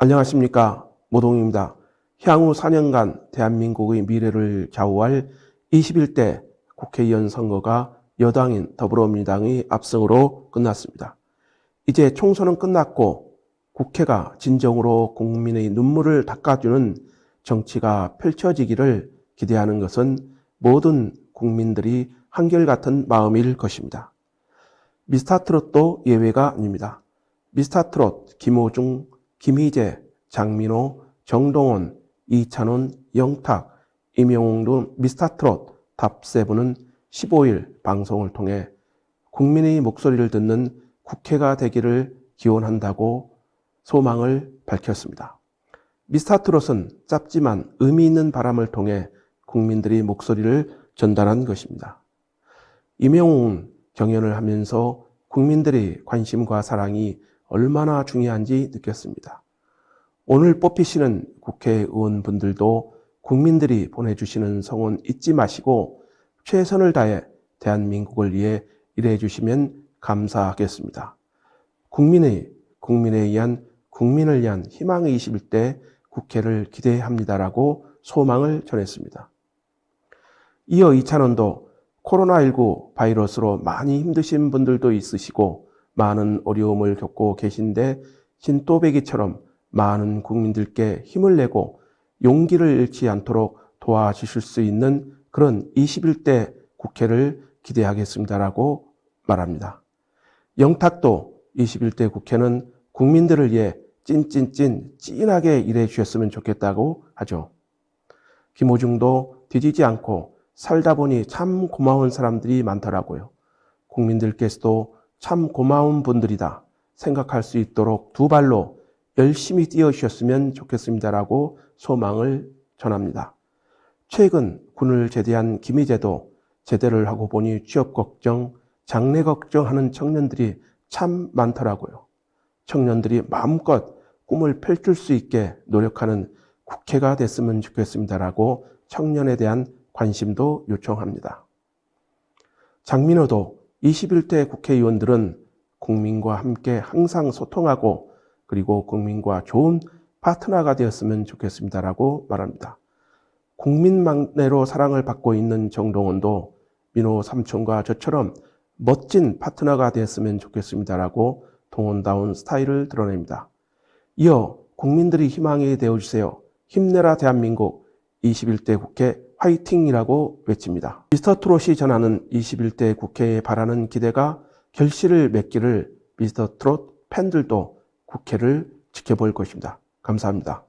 안녕하십니까. 모동입니다. 향후 4년간 대한민국의 미래를 좌우할 21대 국회의원 선거가 여당인 더불어민주당의 압승으로 끝났습니다. 이제 총선은 끝났고 국회가 진정으로 국민의 눈물을 닦아주는 정치가 펼쳐지기를 기대하는 것은 모든 국민들이 한결같은 마음일 것입니다. 미스타트롯도 예외가 아닙니다. 미스타트롯 김호중, 김희재, 장민호, 정동원, 이찬원, 영탁, 임영웅 등 미스타트롯 탑7은 15일 방송을 통해 국민의 목소리를 듣는 국회가 되기를 기원한다고 소망을 밝혔습니다. 미스타트롯은 짧지만 의미 있는 바람을 통해 국민들이 목소리를 전달한 것입니다. 임영웅은 경연을 하면서 국민들의 관심과 사랑이 얼마나 중요한지 느꼈습니다. 오늘 뽑히시는 국회의원분들도 국민들이 보내주시는 성원 잊지 마시고 최선을 다해 대한민국을 위해 일해 주시면 감사하겠습니다. 국민의, 국민에 의한, 국민을 위한 희망의 21대 국회를 기대합니다라고 소망을 전했습니다. 이어 이찬원도 코로나19 바이러스로 많이 힘드신 분들도 있으시고 많은 어려움을 겪고 계신데 신또배기처럼 많은 국민들께 힘을 내고 용기를 잃지 않도록 도와주실 수 있는 그런 21대 국회를 기대하겠습니다라고 말합니다. 영탁도 21대 국회는 국민들을 위해 찐찐찐 찐하게 일해 주셨으면 좋겠다고 하죠. 김호중도 뒤지지 않고 살다 보니 참 고마운 사람들이 많더라고요. 국민들께서도 참 고마운 분들이다 생각할 수 있도록 두 발로 열심히 뛰어주셨으면 좋겠습니다라고 소망을 전합니다. 최근 군을 제대한 김희재도 제대를 하고 보니 취업 걱정, 장래 걱정하는 청년들이 참 많더라고요. 청년들이 마음껏 꿈을 펼칠 수 있게 노력하는 국회가 됐으면 좋겠습니다라고 청년에 대한 관심도 요청합니다. 장민호도 21대 국회의원들은 국민과 함께 항상 소통하고 그리고 국민과 좋은 파트너가 되었으면 좋겠습니다라고 말합니다. 국민망내로 사랑을 받고 있는 정동원도 민호 삼촌과 저처럼 멋진 파트너가 되었으면 좋겠습니다라고 동원다운 스타일을 드러냅니다. 이어 국민들이 희망이 되어주세요. 힘내라 대한민국 21대 국회 화이팅이라고 외칩니다. 미스터 트롯이 전하는 21대 국회에 바라는 기대가 결실을 맺기를 미스터 트롯 팬들도 국회를 지켜볼 것입니다. 감사합니다.